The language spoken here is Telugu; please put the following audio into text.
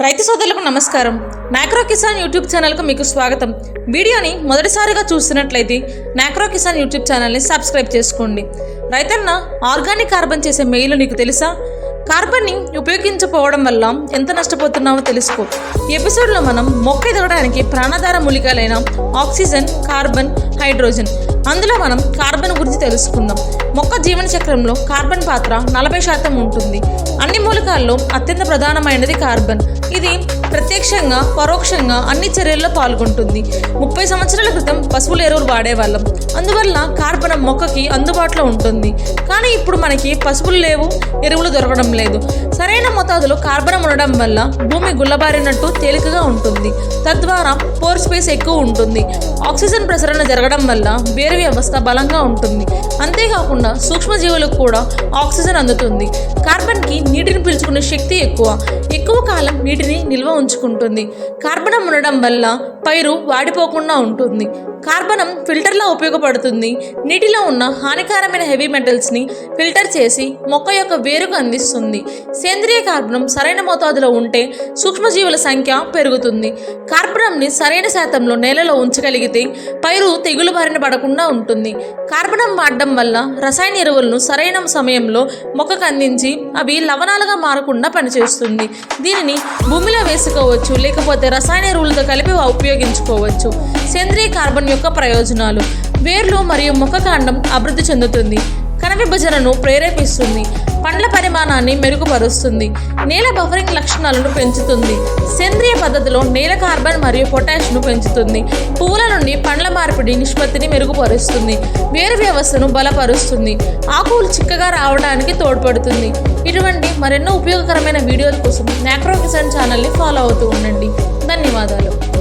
రైతు సోదరులకు నమస్కారం. నాక్రో కిసాన్ యూట్యూబ్ ఛానల్కు మీకు స్వాగతం. వీడియోని మొదటిసారిగా చూస్తున్నట్లయితే నాక్రో కిసాన్ యూట్యూబ్ ఛానల్ని సబ్స్క్రైబ్ చేసుకోండి. రైతన్న ఆర్గానిక్ కార్బన్ చేసే మెయిల్ నీకు తెలుసా? కార్బన్ని ఉపయోగించకపోవడం వల్ల ఎంత నష్టపోతున్నామో తెలుసుకో. ఎపిసోడ్లో మనం మొక్క ఎదగడానికి ప్రాణాధార మూలికలైన ఆక్సిజన్ కార్బన్ హైడ్రోజన్ అందులో మనం కార్బన్ గురించి తెలుసుకుందాం. మొక్క జీవన చక్రంలో కార్బన్ పాత్ర నలభై శాతం ఉంటుంది. అన్ని పోషకాల్లో అత్యంత ప్రధానమైనది కార్బన్. ఇది ప్రత్యక్షంగా పరోక్షంగా అన్ని చర్యల్లో పాల్గొంటుంది. ముప్పై సంవత్సరాల క్రితం పశువుల ఎరువులు వాడేవాళ్ళం. అందువల్ల కార్బన్ మొక్కకి అందుబాటులో ఉంటుంది. కానీ ఇప్పుడు మనకి పశువులు లేవు ఎరువులు దొరకడం లేదు. సరైన మోతాదులో కార్బన్ ఉండడం వల్ల భూమి గుల్లబారినట్టు తేలికగా ఉంటుంది. తద్వారా పోర్ స్పేస్ ఎక్కువ ఉంటుంది. ఆక్సిజన్ ప్రసరణ జరగడం వల్ల వేరు వ్యవస్థ బలంగా ఉంటుంది. అంతేకాకుండా సూక్ష్మజీవులకు కూడా ఆక్సిజన్ అందుతుంది. కార్బన్కి నీటిని పీల్చుకునే శక్తి ఎక్కువ. ఎక్కువ కాలం నీటిని నిల్వ ఉంచుకుంటుంది. కార్బనం ఉండడం వల్ల పైరు వాడిపోకుండా ఉంటుంది. కార్బనం ఫిల్టర్లా ఉపయోగపడుతుంది. నీటిలో ఉన్న హానికరమైన హెవీ మెటల్స్ని ఫిల్టర్ చేసి మొక్క యొక్క వేరుకు అందిస్తుంది. సేంద్రియ కార్బనం సరైన మోతాదులో ఉంటే సూక్ష్మజీవుల సంఖ్య పెరుగుతుంది. కార్బనంని సరైన శాతంలో నేలలో ఉంచగలిగితే పైరు తెగులు బారిన పడకుండా ఉంటుంది. కార్బనం వాడడం వల్ల రసాయన ఎరువులను సరైన సమయంలో మొక్కకు అందించి అవి లవణాలుగా మారకుండా పనిచేస్తుంది. దీనిని భూమిలో వేసుకోవచ్చు లేకపోతే రసాయన ఎరువులతో కలిపి ఉపయోగించుకోవచ్చు. సేంద్రియ కార్బన్ యొక్క ప్రయోజనాలు. వేర్లు మరియు మొక్క కాండం అభివృద్ధి చెందుతుంది. కణ విభజనను ప్రేరేపిస్తుంది. పండ్ల పరిమాణాన్ని మెరుగుపరుస్తుంది. నేల బఫరింగ్ లక్షణాలను పెంచుతుంది. సేంద్రియ పద్ధతిలో నేల కార్బన్ మరియు పొటాష్ను పెంచుతుంది. పువ్వుల నుండి పండ్ల మార్పిడి నిష్పత్తిని మెరుగుపరుస్తుంది. వేరు వ్యవస్థను బలపరుస్తుంది. ఆకులు చిక్కగా రావడానికి తోడ్పడుతుంది. ఇటువంటి మరెన్నో ఉపయోగకరమైన వీడియోల కోసం మ్యాక్రో కిసాన్ ఛానల్ని ఫాలో అవుతూ ఉండండి. ధన్యవాదాలు.